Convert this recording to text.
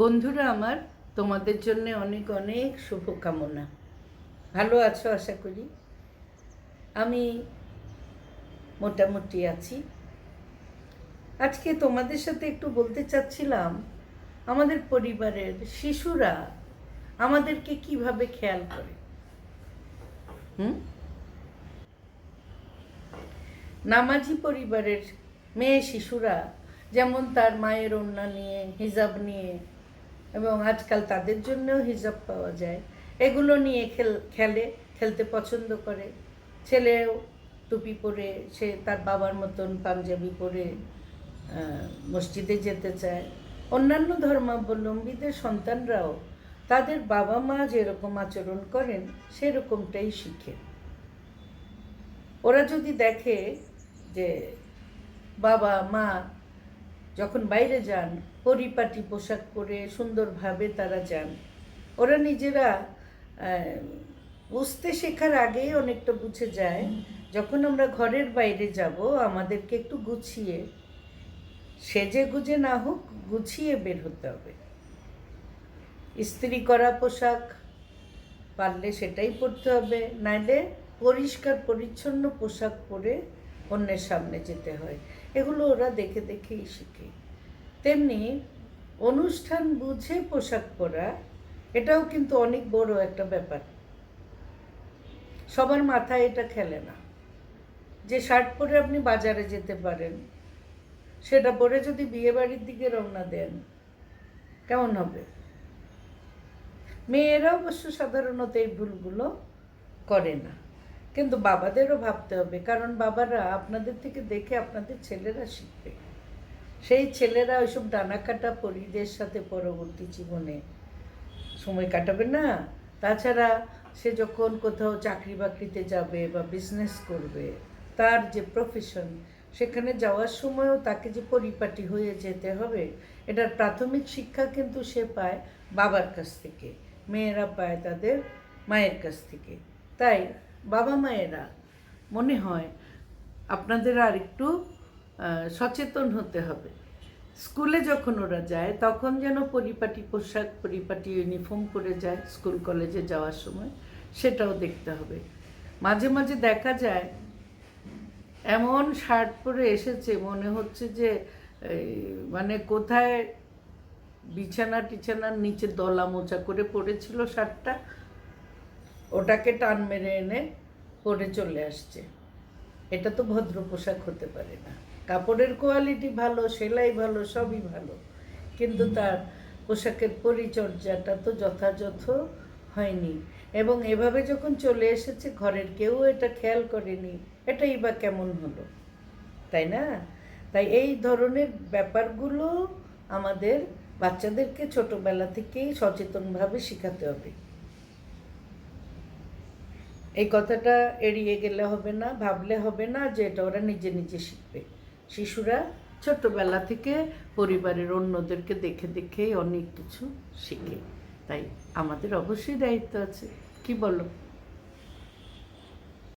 বন্ধুরা আমার, তোমাদের জন্য অনেক অনেক শুভকামনা। ভালো আছো আশা করি? আমি মোটামুটি আছি। আজকে তোমাদের সাথে একটু বলতে চাচ্ছিলাম, আমাদের পরিবারের শিশুরা আমাদেরকে কীভাবে খেয়াল করে? হুম? নামাজি পরিবারের মেয়ে শিশুরা যেমন তার মায়ের ওড়না নিয়ে, হিজাব নিয়ে এবং আজকাল তাদের জন্যও হিজাব পাওয়া যায়। এগুলো নিয়ে খেল, খেলে, খেলতে পছন্দ করে। ছেলেও টুপি পরে, সে তার বাবার মতন পাঞ্জাবি পরে মসজিদে যেতে চায়। অন্যান্য ধর্মাবলম্বীদের সন্তানরাও তাদের বাবা মা যেরকম আচরণ করেন, সেরকমটাই শিখে। ওরা যদি দেখে যে বাবা মা যখন বাইরে যান, পরিপাটি পোশাক পরে সুন্দরভাবে তারা যান। ওরা নিজেরা বুঝতে শেখার আগেই অনেকটা বুঝে যায়, যখন আমরা ঘরের বাইরে যাব, আমাদেরকে একটু গুছিয়ে, সেজে গুজে না হোক, গুছিয়ে বের হতে হবে। ইস্ত্রি করা পোশাক, পারলে সেটাই পরতে হবে, নাইলে পরিষ্কার, পরিচ্ছন্ন পোশাক পরে অন্যের সামনে যেতে হয়। এগুলো ওরা দেখে দেখেই শিখে। তেমনি অনুষ্ঠান বুঝে পোশাক পরা, এটাও কিন্তু অনেক বড় একটা ব্যাপার। সবার মাথায় এটা খেলে না। যে শার্ট পরে আপনি বাজারে যেতে পারেন, সেটা পরে যদি বিয়ে বাড়ির দিকে রওনা দেন, কেমন হবে? মেয়েরা অবশ্য সাধারণত এই ভুলগুলো করে না। কিন্তু বাবাদেরও ভাবতে হবে, কারণ বাবারা আপনাদের থেকে দেখে আপনাদের ছেলেরা শিখবে। সেই ছেলেরা ওইসব ডানা কাটা পরিদের সাথে পরবর্তী জীবনে সময় কাটাবে না। তাছাড়া সে যখন কোথাও চাকরি বাকরিতে যাবে বা বিজনেস করবে, তার যে প্রফেশন সেখানে যাওয়ার সময়ও তাকে যে পরিপাটি হয়ে যেতে হবে, এটার প্রাথমিক শিক্ষা কিন্তু সে পায় বাবার কাছ থেকে। মেয়েরা পায় তাদের মায়ের কাছ থেকে। তাই বাবা মায়েরা মনে হয় আপনাদের আর একটু সচেতন হতে হবে। স্কুলে যখন ওরা যায়, তখন যেন পরিপাটি পোশাক, পরিপাটি ইউনিফর্ম পরে যায় স্কুল কলেজে যাওয়ার সময়, সেটাও দেখতে হবে। মাঝে মাঝে দেখা যায়, এমন শার্ট পরে এসেছে, মনে হচ্ছে যে মানে কোথায় বিছানা টিছানার নিচে দলা মোচা করে পড়েছিল শার্টটা ওটাকে টান মেরে এনে পরে চলে আসছে। এটা তো ভদ্র পোশাক হতে পারে না। কাপড়ের কোয়ালিটি ভালো সেলাই ভালো সবই ভালো। কিন্তু তার পোশাকের পরিচর্যাটা তো যথাযথ হয়নি। এবং এভাবে যখন চলে এসেছে ঘরের কেউ এটা খেয়াল করেনি। এটাই বা কেমন হলো? তাই না? তাই এই ধরনের ব্যাপারগুলো আমাদের বাচ্চাদেরকে ছোটবেলা থেকেই সচেতনভাবে শেখাতে হবে। এই কথাটা এড়িয়ে গেলে হবে না, ভাবলে হবে না যে এটা ওরা নিজে নিজে শিখবে। শিশুরা ছোটবেলা থেকে পরিবারের অন্যদেরকে দেখে দেখেই অনেক কিছু শিখে। তাই আমাদের অবশ্যই দায়িত্ব আছে। কি বলো?